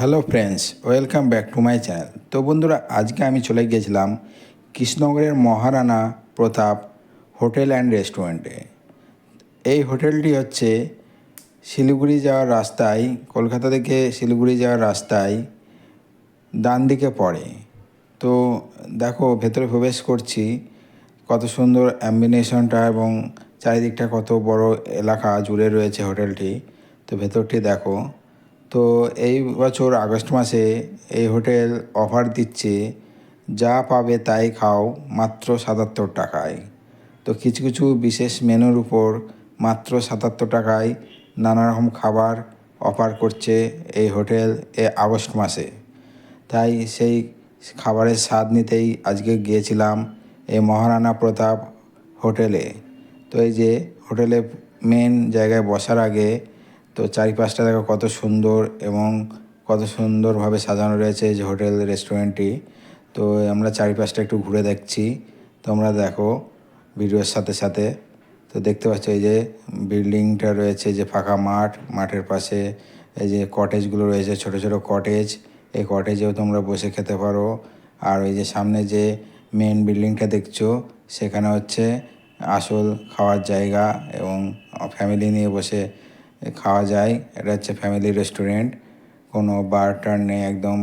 Hello friends, welcome back to my channel. তো বন্ধুরা, আজকে আমি চলে গিয়েছিলাম কৃষ্ণনগরের মহারানা প্রতাপ হোটেল অ্যান্ড রেস্টুরেন্টে। এই হোটেলটি হচ্ছে শিলিগুড়ি যাওয়ার রাস্তায়, কলকাতা থেকে শিলিগুড়ি যাওয়ার রাস্তায় ডান দিকে পড়ে। তো দেখো, ভেতরে প্রবেশ করছি, কত সুন্দর অ্যাম্বিনেশনটা এবং চারিদিকটা কত বড় এলাকা জুড়ে রয়েছে হোটেলটি। তো ভেতরটি দেখো তো এই বছর আগস্ট মাসে এই হোটেল অফার দিচ্ছে, যা পাবে তাই খাও মাত্র সাতাত্তর টাকায়। তো কিছু কিছু বিশেষ মেনুর উপর মাত্র সাতাত্তর টাকায় নানা রকম খাবার অফার করছে এই হোটেল এ আগস্ট মাসে। তাই সেই খাবারের স্বাদ নিতেই আজকে গিয়েছিলাম এই মহারানা প্রতাপ হোটেলে। তো এই যে হোটেলে মেন জায়গায় বসার আগে তো চারিপাশটা দেখো কত সুন্দর এবং কত সুন্দরভাবে সাজানো রয়েছে এই যে হোটেল, রেস্টুরেন্টটি। তো আমরা চারিপাশটা একটু ঘুরে দেখছি। তোমরা দেখো ভিডিওর সাথে সাথে। তো দেখতে পাচ্ছ এই যে বিল্ডিংটা রয়েছে যে ফাঁকা মাঠ, মাঠের পাশে এই যে কটেজগুলো রয়েছে, ছোট ছোট কটেজ। এই কটেজেও তোমরা বসে খেতে পারো। আর ওই যে সামনে যে মেন বিল্ডিংটা দেখছ, সেখানে হচ্ছে আসল খাওয়ার জায়গা এবং ফ্যামিলি নিয়ে বসে খাওয়া যায়। এটা হচ্ছে ফ্যামিলি রেস্টুরেন্ট কোনো বার টার নেই, একদম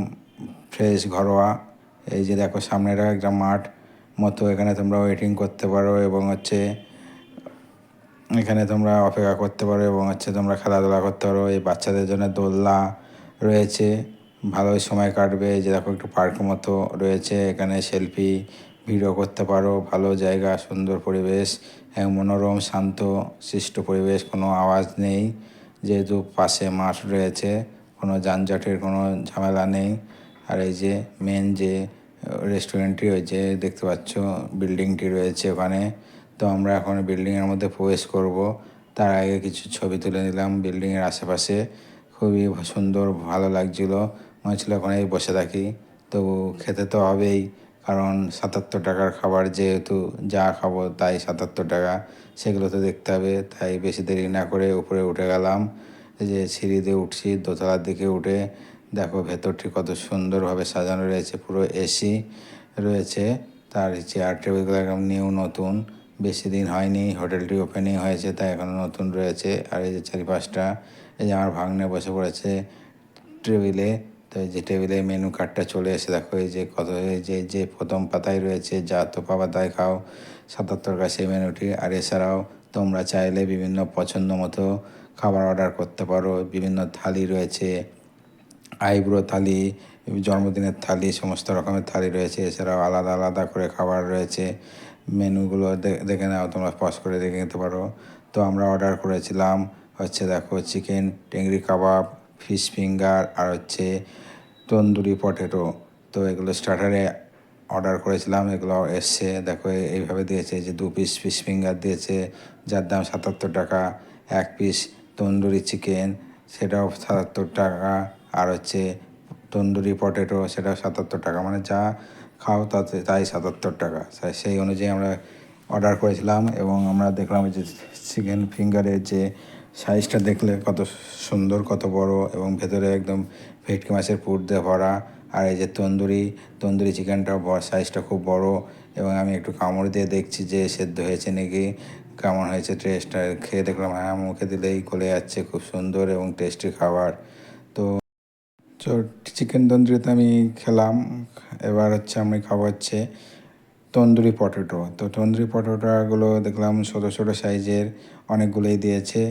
ফ্রেশ ঘরোয়া। এই যে দেখো সামনেটা একটা মাঠ মতো, এখানে তোমরা ওয়েটিং করতে পারো এবং হচ্ছে এখানে তোমরা অপেক্ষা করতে পারো এবং হচ্ছে তোমরা খেলাধুলা করতে পারো। এই বাচ্চাদের জন্য দোলনা রয়েছে। ভালোই সময় কাটবে। যে দেখো, একটু পার্ক মতো রয়েছে। এখানে সেলফি ভিডিও করতে পারো, ভালো জায়গা, সুন্দর পরিবেশ এবং মনোরম, শান্ত, সৃষ্ট পরিবেশ, কোনো আওয়াজ নেই। যেহেতু পাশে মাঠ রয়েছে, কোনো যানজটের কোনো ঝামেলা নেই। আর এই যে মেন যে রেস্টুরেন্টটি যে দেখতে পাচ্ছ বিল্ডিংটি রয়েছে ওখানে। তো আমরা এখন বিল্ডিংয়ের মধ্যে প্রবেশ করব। তার আগে কিছু ছবি তুলে নিলাম বিল্ডিংয়ের আশেপাশে। খুবই সুন্দর, ভালো লাগছিল। মনে হচ্ছিল ওখানেই বসে থাকি। তো খেতে তো হবেই। কারণ সাতাত্তর টাকার খাবার যেহেতু যা খাব তাই সাতাত্তর টাকা, সেগুলো তো দেখতে হবে। তাই বেশি দেরি না করে উপরে উঠে গেলাম। যে সিঁড়ি দিয়ে উঠছি, দোতলার দিকে উঠে দেখো ভেতরটি কত সুন্দরভাবে সাজানো রয়েছে, পুরো এসি রয়েছে। তার চেয়ার টেবিলগুলো একদম নিউ নতুন। বেশি দিন হয়নি, হোটেলটি ওপেনিং হয়েছে, তাই এখনও নতুন রয়েছে। আর এই যে চারিপাশটা, এই যে আমার ভাগ্নে বসে পড়েছে টেবিলে তো যে টেবিলে মেনু কার্ডটা চলে এসে দেখো, এই যে কত যে যে প্রথম পাতায় রয়েছে, যা তো পাবা তাই খাও, সাতাত্তর কাছে মেনুটি আর এছাড়াও তোমরা চাইলে বিভিন্ন পছন্দ মতো খাবার অর্ডার করতে পারো, বিভিন্ন থালি রয়েছে, আইব্রো থালি, জন্মদিনের থালি, সমস্ত রকমের থালি রয়েছে, এছাড়াও আলাদা আলাদা করে খাবার রয়েছে মেনুগুলো দেখে নাও, তোমরা পজ করে দেখে নিতে পারো। তো আমরা অর্ডার করেছিলাম, হচ্ছে দেখো chicken tangri kebab fish finger আর হচ্ছে তন্দুরি পটেটো তো এগুলো স্টার্টারে অর্ডার করেছিলাম, এগুলো এসছে, দেখো এইভাবে দিয়েছে, যে দু পিস ফিশ ফিঙ্গার দিয়েছে, যার দাম সাতাত্তর টাকা, এক পিস তন্দুরি চিকেন সেটাও সাতাত্তর টাকা, আর হচ্ছে তন্দুরি পটেটো সেটাও সাতাত্তর টাকা। মানে যা খাও তাতে তাই সাতাত্তর টাকা। সেই অনুযায়ী আমরা অর্ডার করেছিলাম এবং আমরা দেখলাম যে চিকেন ফিঙ্গারের যে সাইজটা দেখলে কত সুন্দর, কত বড় এবং ভেতরে একদম ভেটকি মাছের পুর দিয়ে ভরা। আর এই যে তন্দুরি তন্দুরি চিকেনটা সাইজটা খুব বড় এবং আমি একটু কামড় দিয়ে দেখছি যে সেদ্ধ হয়েছে নাকি, কেমন হয়েছে টেস্টটা খেয়ে দেখলাম হ্যাঁ মুখে দিলেই গলে যাচ্ছে, খুব সুন্দর এবং টেস্টি খাবার। তো চিকেন তন্দুরিতে আমি খেলাম, এবার হচ্ছে আমি খাব হচ্ছে তন্দুরি পটেটো। তো তন্দুরি পটেটোগুলো দেখলাম ছোটো ছোটো সাইজের অনেকগুলোই দিয়েছে।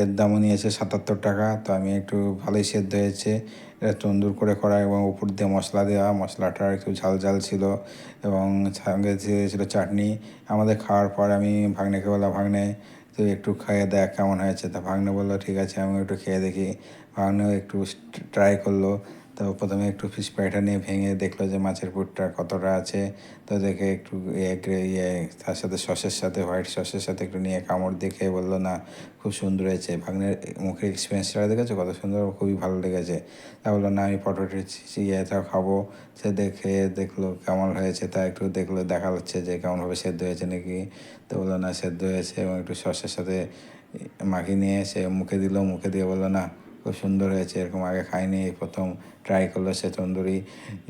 এর দামও নিয়েছে সাতাত্তর টাকা। তো আমি একটু ভালোই সেদ্ধ হয়েছে। এটা তন্দুর করে করা এবং উপর দিয়ে মশলা দেওয়া। মশলাটা একটু ঝাল ঝাল ছিল এবং সঙ্গে ছিল চাটনি। আমাদের খাওয়ার পর আমি ভাগ্নেকে বললাম, ভাগ্নে, তুই একটু খেয়ে দেখ কেমন হয়েছে। তা ভাগ্নে বলল, ঠিক আছে আমি একটু খেয়ে দেখি। ভাগ্নেও একটু ট্রাই করল। তো প্রথমে একটু ফিশ ফ্রাইটা নিয়ে ভেঙে দেখল যে মাছের পুরটা কতটা আছে। তো দেখে একটু ইয়ে তার সাথে সসের সাথে হোয়াইট সসের সাথে একটু নিয়ে কামড় দেখে বলল, না, খুব সুন্দর হয়েছে। ভাগ্নের মুখের এক্সপিরিয়েন্সটা দেখেছ? কত সুন্দর, খুবই ভালো লেগেছে। তা বলল, না, আমি পটোটো ইয়েটা খাব। সে দেখে দেখল কেমন হয়েছে, তা একটু দেখল, দেখা যাচ্ছে যে কেমনভাবে সেদ্ধ হয়েছে নাকি। তো বলল, না, সেদ্ধ হয়েছে। এবং একটু সসের সাথে মাখিয়ে নিয়ে সে মুখে দিল। মুখে দিয়ে বলল, না খুব সুন্দর হয়েছে, এরকম আগে খাইনি, এই প্রথম ট্রাই করল সে তন্দুরি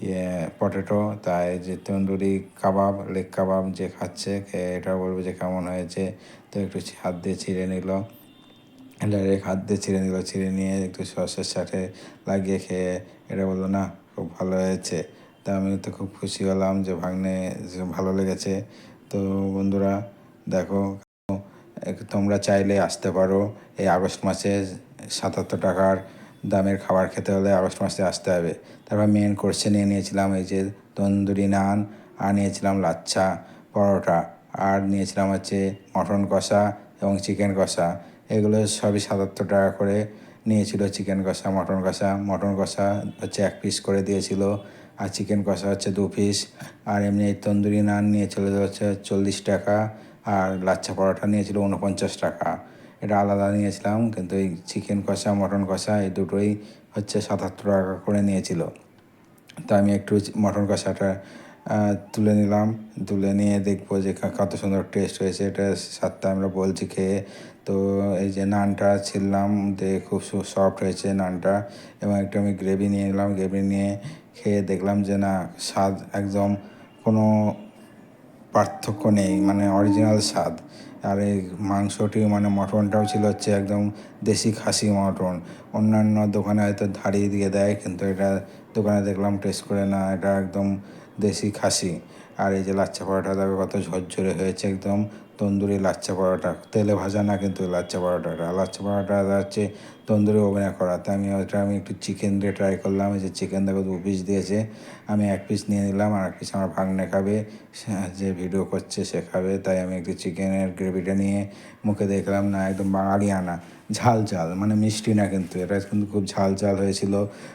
ইয়ে পটেটো তাই যে তন্দুরি কাবাব লেগ কাবাব যে খাচ্ছে এটা বলব যে কেমন হয়েছে, তো একটু হাত দিয়ে ছিঁড়ে নিল। ডাইরেক্ট হাত দিয়ে ছিঁড়ে নিল, ছিঁড়ে নিয়ে একটু সসের সাথে লাগিয়ে খেয়ে এটা বলল, না, খুব ভালো হয়েছে। তা আমি তো খুব খুশি হলাম যে ভাগ্নে ভালো লেগেছে। তো বন্ধুরা, দেখো তোমরা চাইলে আসতে পারো, এই আগস্ট মাসে সাতাত্তর টাকার দামের খাবার খেতে হলে আগস্ট মাসে আসতে হবে। তারপর মেন কোর্সে নিয়ে নিয়েছিলাম এই যে তন্দুরি নান, আর নিয়েছিলাম লাচ্ছা পরোটা, আর নিয়েছিলাম হচ্ছে মটন কষা এবং চিকেন কষা। এগুলো সবই সাতাত্তর টাকা করে নিয়েছিল চিকেন কষা, মটন কষা। মটন কষা হচ্ছে এক পিস করে দিয়েছিল, আর চিকেন কষা হচ্ছে দু পিস আর এমনি তন্দুরি নান নিয়েছিল হচ্ছে চল্লিশ টাকা, আর লাচ্ছা পরোটা নিয়েছিল উনপঞ্চাশ টাকা। এটা আলাদা নিয়েছিলাম, কিন্তু এই চিকেন কষা, মটন কষা এই দুটোই হচ্ছে সাতাত্তর টাকা করে নিয়েছিল। তো আমি একটু মটন কষাটা তুলে নিলাম। তুলে নিয়ে দেখব যে কত সুন্দর টেস্ট হয়েছে। এটা সাতটা আমরা বলছি খেয়ে। তো এই যে নানটা ছিললাম দিয়ে খুব সফট হয়েছে নানটা। এবং একটু আমি গ্রেভি নিয়ে নিলাম। গ্রেভি নিয়ে খেয়ে দেখলাম যে না, স্বাদ একদম কোনো পার্থক্য নেই মানে অরিজিনাল স্বাদ। আর এই মাংসটি মানে মটনটাও ছিল হচ্ছে একদম দেশি খাসি মটন। অন্যান্য দোকানে হয়তো ধাড়ি দিয়ে দেয়, কিন্তু এটা দোকানে দেখলাম টেস্ট করে না, এটা একদম দেশি খাসি। আর এই যে লাচ্ছা পরোটা দেখো কত ঝরঝরে হয়েছে একদম তন্দুরি লাচ্ছা পরোটা। তেলে ভাজা না কিন্তু লাচ্ছা পরোটাটা। লাচ্ছা পরোটা হচ্ছে তন্দুরি ওভেনে করা। তাই আমি ওইটা আমি একটু চিকেন দিয়ে ট্রাই করলাম। যে চিকেন দেখো দু পিস দিয়েছে। আমি এক পিস নিয়ে নিলাম। আর এক পিস আমার ভাগ্নে খাবে। যে ভিডিও করছে সে খাবে। তাই আমি একটু চিকেনের গ্রেভিটা নিয়ে মুখে দেখলাম না, একদম বাঙালি আনা। ঝাল ঝাল মানে মিষ্টি না কিন্তু। এটা কিন্তু খুব ঝাল ঝাল হয়েছিল।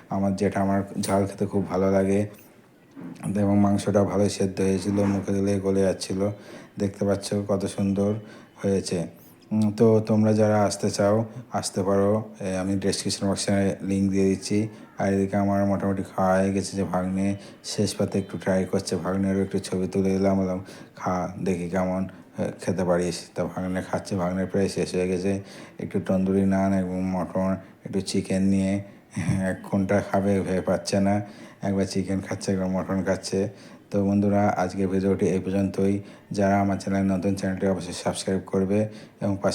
আমার যেটা আমার ঝাল খেতে খুব ভালো লাগে। এবং মাংসটা ভালো সেদ্ধ হয়েছিল, মুখে দিলে গলে যাচ্ছিল। দেখতে পাচ্ছ কত সুন্দর হয়েছে। তো তোমরা যারা আসতে চাও, আসতে পারো। আমি ডেসক্রিপশন বক্সে লিঙ্ক দিয়ে দিচ্ছি। আর এদিকে আমার মোটামুটি খাওয়া হয়ে গেছে যে ভাগ্নে শেষ পাতে একটু ট্রাই করছে। ভাগ্নেরও একটু ছবি তুলে দিলাম, বললাম, খা, দেখি কেমন খেতে পারিস। তা ভাগ্নে খাচ্ছে, ভাগ্নের প্রায় শেষ হয়ে গেছে। একটু তন্দুরি নান এবং মটন, একটু চিকেন নিয়ে কোনটা খাবে ভেবে পাচ্ছে না। একবার চিকেন খাচ্ছে, একবার মটন খাচ্ছে। তো বন্ধুরা আজকে ভিডিওটি এই পর্যন্তই। যারা আমার চ্যানেল নতুন চ্যানেলটি অবশ্যই সাবস্ক্রাইব করবে এবং পাশে